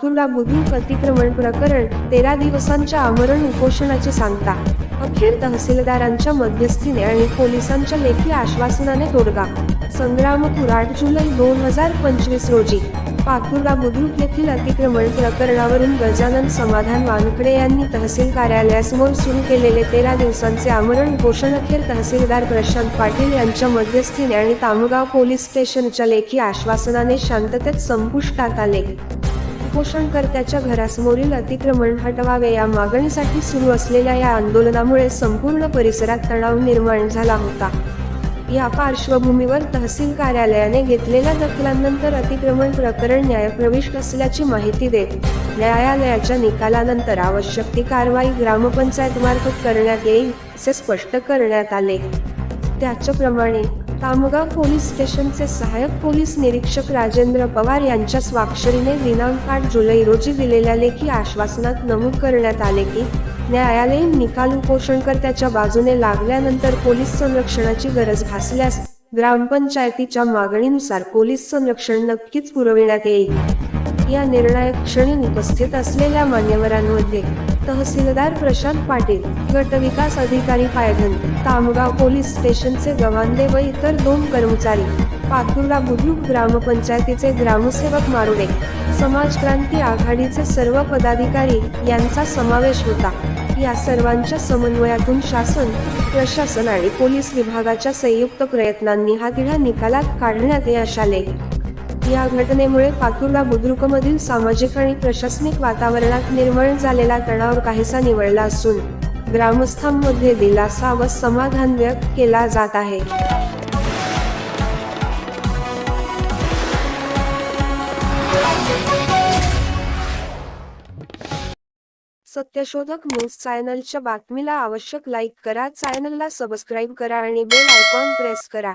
लातूरला बुद्रुक अतिक्रमण प्रकरण तेरा दिवसांच्या आमरण उपोषणाची सांगता. अखेर तहसीलदारांच्या मध्यस्थीने आणि पोलिसांच्या लेखी आश्वासनाने तोडगा. संग्रामपूर आठ जुलै दोन हजार पंचवीस रोजी. पाथुर्ला बुद्रुक येथील अतिक्रमण प्रकरणावरून गजानन समाधान वानकडे यांनी तहसील कार्यालयासमोर सुरू केलेले तेरा दिवसांचे आमरण पोषण अखेर तहसीलदार प्रशांत पाटील यांच्या मध्यस्थीने आणि तामगाव पोलीस स्टेशनच्या लेखी आश्वासनाने शांततेत संपुष्टात आले. उपोषणकर्त्याच्या घरासमोरील अतिक्रमण हटवावे या मागणीसाठी सुरू असलेल्या या आंदोलनामुळे संपूर्ण परिसरात तणाव निर्माण झाला होता. या पार्श्वभूमीवर तहसील कार्यालयाने घेतलेल्या दखलांनंतर अतिक्रमण प्रकरण न्यायप्रविष्ट असल्याची माहिती देत न्यायालयाच्या निकालानंतर आवश्यक ती कारवाई ग्रामपंचायत मार्फत करण्यात येईल असे स्पष्ट करण्यात आले. त्याच्याप्रमाणे तामगाव पोलीस स्टेशनचे सहाय्यक पोलीस निरीक्षक राजेंद्र पवार यांच्या स्वाक्षरीने दिनांक आठ जुलै रोजी दिलेल्या लेखी आश्वासनात नमूद करण्यात आले की न्यायालयीन निकाल उपोषणकर्त्याच्या बाजूने लागल्यानंतर पोलीस संरक्षणाची गरज भासल्यास ग्रामपंचायतीच्या मागणीनुसार पोलीस संरक्षण नक्कीच पुरविण्यात येईल. या निर्णायक क्षणी उपस्थित असलेल्या मान्यवरांमध्ये तहसीलदार प्रशांत पाटील गटविकास अधिकारी पायघन तामगाव पोलीस स्टेशनचे गवांदे व इतर दोन कर्मचारी पाथुर्ला बुद्रुक ग्रामपंचायतीचे ग्रामसेवक मारुडे समाज क्रांती आघाडीचे सर्व पदाधिकारी यांचा समावेश होता. या सर्वांच्या समन्वयातून शासन प्रशासन आणि पोलीस विभागाच्या संयुक्त प्रयत्नांनी हा तिढा निकालात काढण्यात यश आले. या घटनेमुळे पातुर्ला बुद्रुकमधील सामाजिक आणि प्रशासनिक वातावरणात निर्माण झालेला तणाव काहीसा निवळला असून ग्रामस्थांमध्ये दिलासा व समाधान व्यक्त केला जात आहे. सत्यशोधक न्यूज चॅनलच्या बातमीला आवश्यक लाईक करा. चॅनलला सबस्क्राईब करा आणि बेल आयकॉन प्रेस करा.